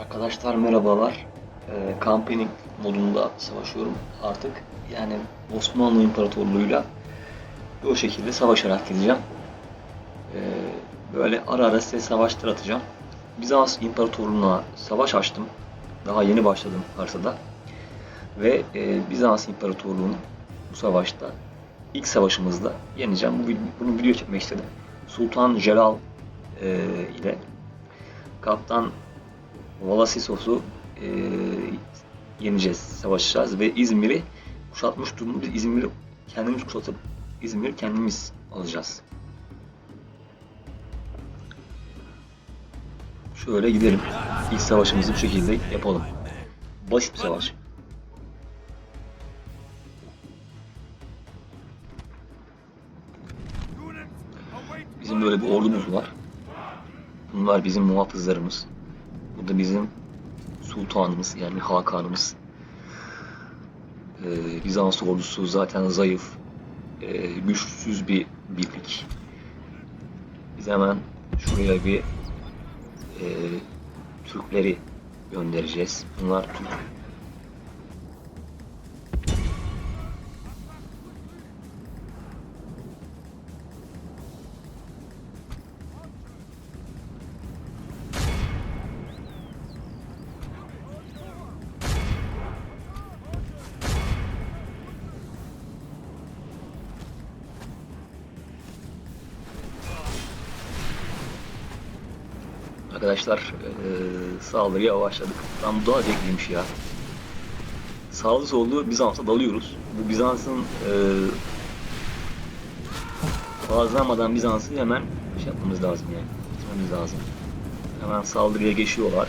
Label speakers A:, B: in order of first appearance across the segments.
A: Arkadaşlar merhabalar. Ee, campaigning modunda savaşıyorum artık. Yani Osmanlı İmparatorluğu'yla o şekilde savaşarak gideceğim. Ee, böyle ara ara size savaşlar atacağım. Bizans İmparatorluğu'na savaş açtım. Daha yeni başladım haritada. Ve e, Bizans İmparatorluğu'nun bu savaşta ilk savaşımızda yeneceğim. Bu, bunu video çekmek istedim. Sultan Celal e, ile Kaptan Valasisos'u e, yeneceğiz, savaşacağız ve İzmir'i kuşatmış durumda. İzmir'i kendimiz kuşatıp İzmir'i kendimiz alacağız. Şöyle gidelim. İlk savaşımızı bu şekilde yapalım. Basit bir savaş. Bizim böyle bir ordumuz var. Bunlar bizim muhafızlarımız. Bu da bizim sultanımız yani Hakan'ımız. Ee, Bizans ordusu zaten zayıf, e, güçsüz bir birlik. Biz hemen şuraya bir e, Türkleri göndereceğiz. Bunlar Türk. Arkadaşlar eee saldırıya başladık. Bu daha zevkliymiş ya. Sağlı sollu Bizans'a dalıyoruz. Bu Bizans'ın fazlamadan Bizans'ı hemen şey yapmamız lazım yani. Bitirmemiz lazım. Hemen saldırıya geçiyorlar.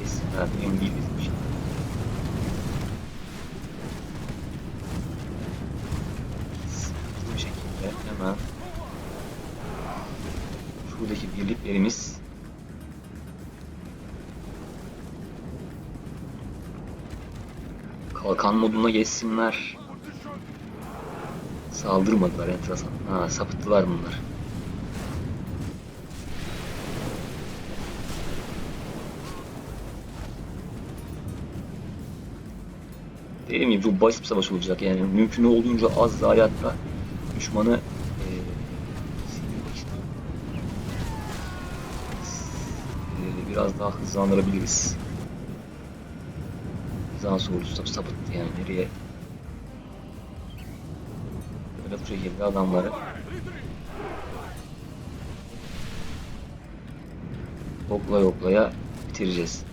A: Kesinler. Mühim değil bizim için. Bu şekilde hemen şuradaki birliklerimiz kalkan moduna geçsinler. Saldırmadılar enteresan. Ha sapıttılar bunlar. Dediğim gibi çok basit bir savaş olacak yani mümkün olduğunca az zayiatla düşmanı biraz daha hızlandırabiliriz. Bizans ordusu da sapıttı yani nereye böyle bu şekilde adamları yokla yoklaya bitireceğiz.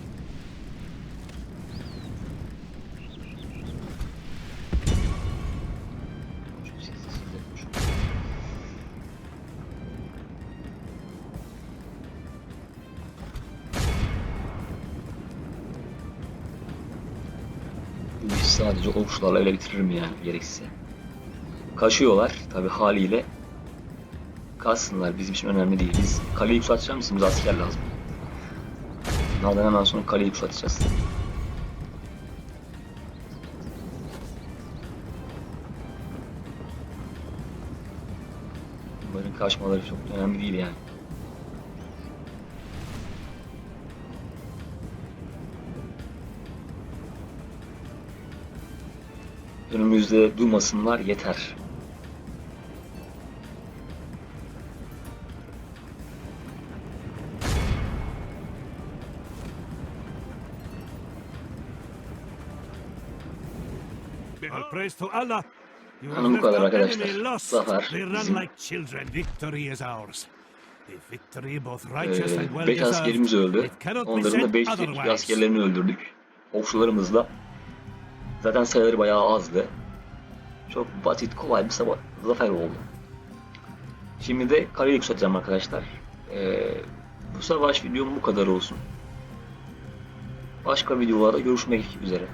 A: Sadece okçularla öyle bitiririm yani gerekirse. Kaşıyorlar tabi haliyle. Kaçsınlar bizim için önemli değil. Biz kaleyi kuşatacağım bizim bize asker lazım. Bunlardan hemen sonra kaleyi kuşatacağız. Bunların kaçmaları çok önemli değil yani. Önümüzde durmasınlar yeter.
B: All praise to Allah. You have
A: Hanım bu kadar arkadaşlar. Zafer bizim.
B: well
A: 5 askerimiz öldü. Onların da
B: said
A: 5
B: otherwise.
A: askerlerini öldürdük. Okçularımızla. Zaten sayıları bayağı azdı. Çok basit, kolay bir sava- zafer oldu. Şimdi de kaleyi yükselteceğim arkadaşlar. Ee, bu savaş videom bu kadar olsun. Başka videolarda görüşmek üzere.